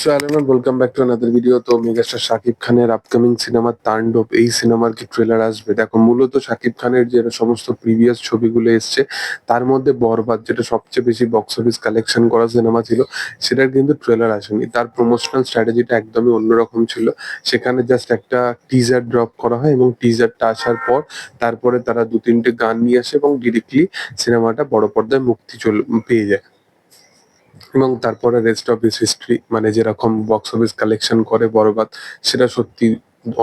So hello welcome back to another video তো megastar Shakib খানের upcoming cinema তাণ্ডব এই সিনেমার কি ট্রেলার আসবে? দেখো, মূলত শাকিব খানের যে সমস্ত প্রিভিয়াস ছবিগুলো এসছে, তার মধ্যে বরবাদ, যেটা সবচেয়ে বেশি বক্স অফিস কালেকশন করা সিনেমা ছিল, সেটার কিন্তু ট্রেলার আসেনি। তার প্রমোশনাল স্ট্র্যাটেজিটা একদমই অন্যরকম ছিল। সেখানে জাস্ট একটা টিজার ড্রপ করা হয় এবং টিজারটা আসার পর, তারপরে তারা দু তিনটে গান নিয়ে আসে এবং ডিরেক্টলি সিনেমাটা বড় পর্দায় মুক্তি চল পেয়ে যায়। এবং তারপরে রেস্ট অফ হিস হিস্ট্রি মানে যেরকম বক্স অফিস কালেকশন করে বরবাদ, সেটা সত্যি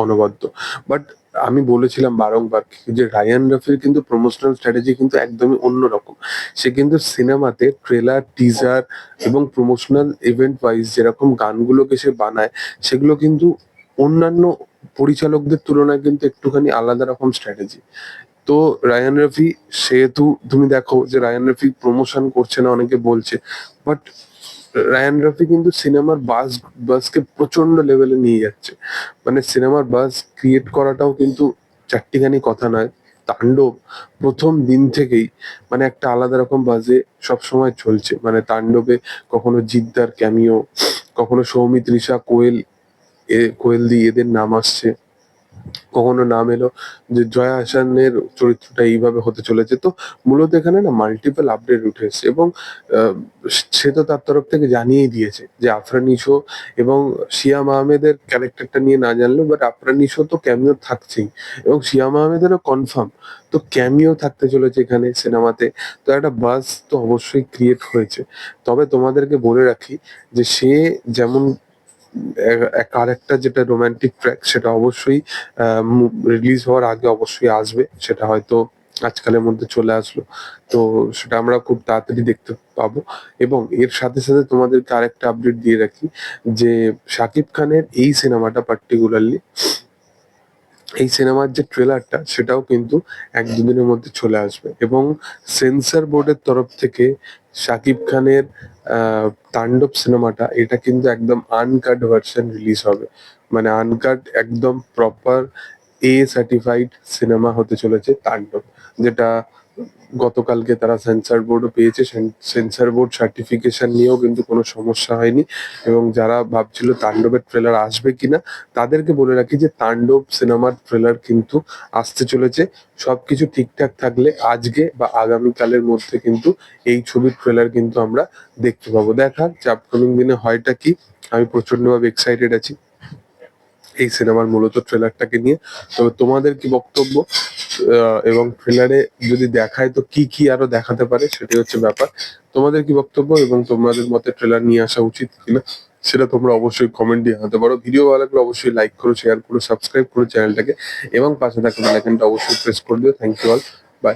অনবদ্য। বাট আমি বলেছিলাম বারংবার যে রায়ান রফির কিন্তু প্রমোশনাল স্ট্র্যাটেজি কিন্তু একদমই অন্যরকম। সে কিন্তু সিনেমাতে ট্রেলার টিজার এবং প্রমোশনাল ইভেন্ট ওয়াইজ যেরকম গানগুলোকে সে বানায়, সেগুলো কিন্তু অন্যান্য পরিচালকদের তুলনায় কিন্তু একটুখানি আলাদা রকম স্ট্র্যাটেজি তো রায়ান রফি সেহেতু তুমি দেখো যে রায়ান রফি প্রমোশন করছে না, অনেকে বলছে। বাট রায়ান রফি কিন্তু সিনেমার বাস বাসকে প্রচণ্ড লেভেলে নিয়ে যাচ্ছে। মানে সিনেমার বাস ক্রিয়েট করাটাও কিন্তু চারটিখানি কথা নয়, তাণ্ডব প্রথম দিন থেকেই মানে একটা আলাদা রকম বাজে সবসময় চলছে। মানে তাণ্ডবে কখনো জিদ্দার ক্যামিও কখনো সৌমিত্রিষা কোয়েল কোয়েল দি এদের নাম আসছে। কখনো নাম এলো যে জয়া হাসানের চরিত্রটা এইভাবে হতে চলেছে। তো মূলত এখানে না মাল্টিপল আপডেট উঠে এসছে এবং সে তো তার তরফ থেকে জানিয়েই দিয়েছে যে আফরানি শো এবং শিয়াম আহমেদের ক্যারেক্টারটা নিয়ে না জানলেও বাট আফরানি শো তো ক্যামিও থাকছেই এবং শিয়াম আহমেদেরও কনফার্ম তো ক্যামিও থাকতে চলেছে এখানে সিনেমাতে তো একটা বাস তো অবশ্যই ক্রিয়েট হয়েছে। তবে তোমাদেরকে বলে রাখি যে সে যেমন আর একটা যেটা রোমান্টিক ট্র্যাক সেটা অবশ্যই রিলিজ হওয়ার আগে অবশ্যই আসবে। সেটা হয়তো আজকালের মধ্যে চলে আসলো। তো সেটা আমরা খুব তাড়াতাড়ি দেখতে পাবো। এবং এর সাথে সাথে তোমাদেরকে আরেকটা আপডেট দিয়ে রাখি, যে শাকিব খানের এই সিনেমাটা পার্টিকুলারলি এই সিনেমার যে ট্রেলারটা সেটাও কিন্তু এক দুদিনের মধ্যে চলে আসবে। এবং সেন্সর বোর্ডের তরফ থেকে শাকিব খানের তাণ্ডব সিনেমাটা, এটা কিন্তু একদম আনকাট ভার্সন রিলিজ হবে। মানে আনকাট একদম প্রপার এ সার্টিফাইড সিনেমা হতে চলেছে তাণ্ডব, যেটা গতকালকে তারা সেন্সর বোর্ডও পেয়েছে। সেন্সার বোর্ড সার্টিফিকেশন নিয়েও কিন্তু কোনো সমস্যা হয়নি। এবং যারা ভাবছিল তাণ্ডবের ট্রেলার আসবে কিনা, তাদেরকে বলে রাখি যে তাণ্ডব সিনেমার ট্রেলার কিন্তু আসতে চলেছে। সবকিছু ঠিকঠাক থাকলে আজকে বা আগামীকালের মধ্যে কিন্তু এই ছবির ট্রেলার কিন্তু আমরা দেখতে পাবো। দেখার যে আপকামিং দিনে হয়টা কি? আমি প্রচন্ডভাবে এক্সাইটেড আছি। এই সিনেমার মূলত ট্রেলারটাকে নিয়ে। তবে তোমাদের কি বক্তব্য? এবং ট্রেলারে যদি দেখায়, তো কি কি আরও দেখাতে পারে সেটি হচ্ছে ব্যাপার। তোমাদের কি বক্তব্য এবং তোমাদের মতে ট্রেলার নিয়ে আসা উচিত কিনা সেটা তোমরা অবশ্যই কমেন্ট দিয়ে জানাতে পারো। ভিডিও ভালো লাগলে অবশ্যই লাইক করো শেয়ার করো সাবস্ক্রাইব করো চ্যানেলটাকে এবং পাশে থাকা বেল অবশ্যই প্রেস করে দিও। Thank you all by